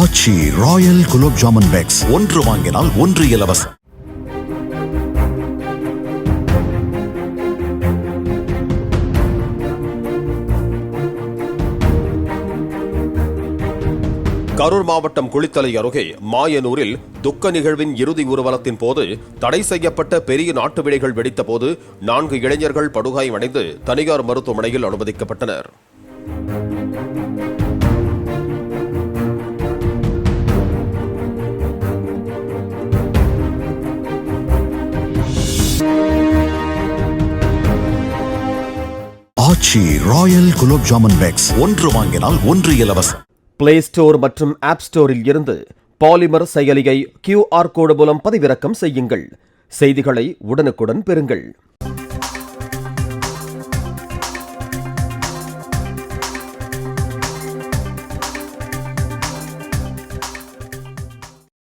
Aachi royal gulab jamun packs. ஒன்று வாங்கினால் ஒன்று இலவசம். கரூர் மாவட்டம் குளித்தலை அருகே மாயனூரில் துக்க நிகழ்வின் இறுதி ஊர்வலத்தின் போது தடை செய்யப்பட்ட பெரிய நாட்டு விடைகள் வெடித்த போது நான்கு இளைஞர்கள் படுகாயமடைந்து தனியார் மருத்துவமனையில் அனுமதிக்கப்பட்டனர். Aachi royal gulab jamun packs. ஒன்று வாங்கினால் ஒன்று இலவசம். பிளே ஸ்டோர் மற்றும் ஆப் ஸ்டோரில் இருந்து பாலிமர் செயலியை கியூஆர் கோடு மூலம் பதிவிறக்கம் செய்யுங்கள். செய்திகளை உடனுக்குடன் பெறுங்கள்.